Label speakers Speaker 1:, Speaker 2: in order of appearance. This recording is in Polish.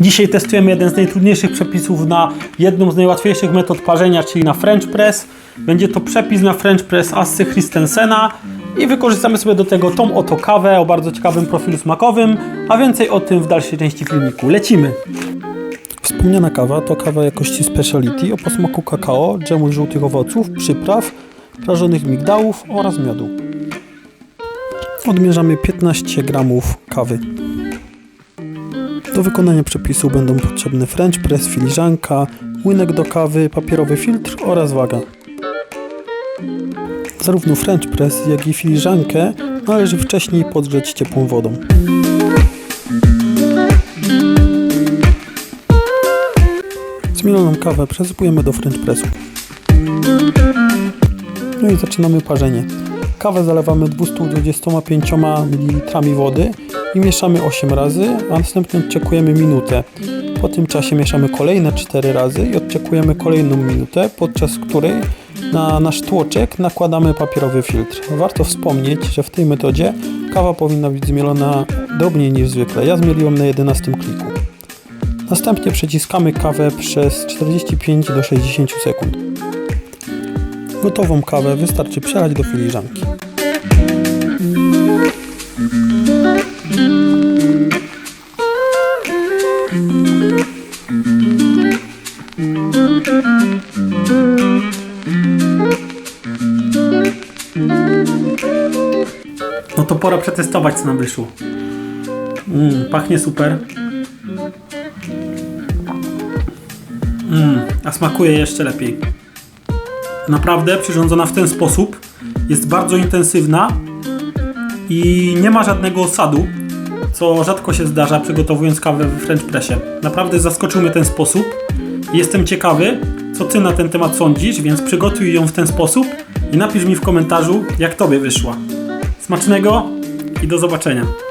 Speaker 1: Dzisiaj testujemy jeden z najtrudniejszych przepisów na jedną z najłatwiejszych metod parzenia, czyli na French Press. Będzie to przepis na French Press Assy Christensena i wykorzystamy sobie do tego tą oto kawę o bardzo ciekawym profilu smakowym, a więcej o tym w dalszej części filmiku. Lecimy! Wspomniana kawa to kawa jakości speciality o posmaku kakao, dżemu żółtych owoców, przypraw, prażonych migdałów oraz miodu. Odmierzamy 15 gramów kawy. Do wykonania przepisu będą potrzebne French press, filiżanka, młynek do kawy, papierowy filtr oraz waga. Zarówno French press, jak i filiżankę należy wcześniej podgrzeć ciepłą wodą. Zmieloną kawę przesypujemy do French pressu. No i zaczynamy parzenie. Kawę zalewamy 225 ml wody i mieszamy 8 razy, a następnie odczekujemy minutę. Po tym czasie mieszamy kolejne 4 razy i odczekujemy kolejną minutę, podczas której na nasz tłoczek nakładamy papierowy filtr. Warto wspomnieć, że w tej metodzie kawa powinna być zmielona drobniej niż zwykle. Ja zmieliłem na 11 kliku. Następnie przeciskamy kawę przez 45 do 60 sekund. Gotową kawę wystarczy przelać do filiżanki. No to pora przetestować co nam wyszło. Mm, pachnie super. Mm, a smakuje jeszcze lepiej. Naprawdę przyrządzona w ten sposób jest bardzo intensywna i nie ma żadnego osadu, co rzadko się zdarza przygotowując kawę w French Pressie. Naprawdę zaskoczył mnie ten sposób. Jestem ciekawy, co ty na ten temat sądzisz, więc przygotuj ją w ten sposób i napisz mi w komentarzu, jak tobie wyszła. Smacznego i do zobaczenia.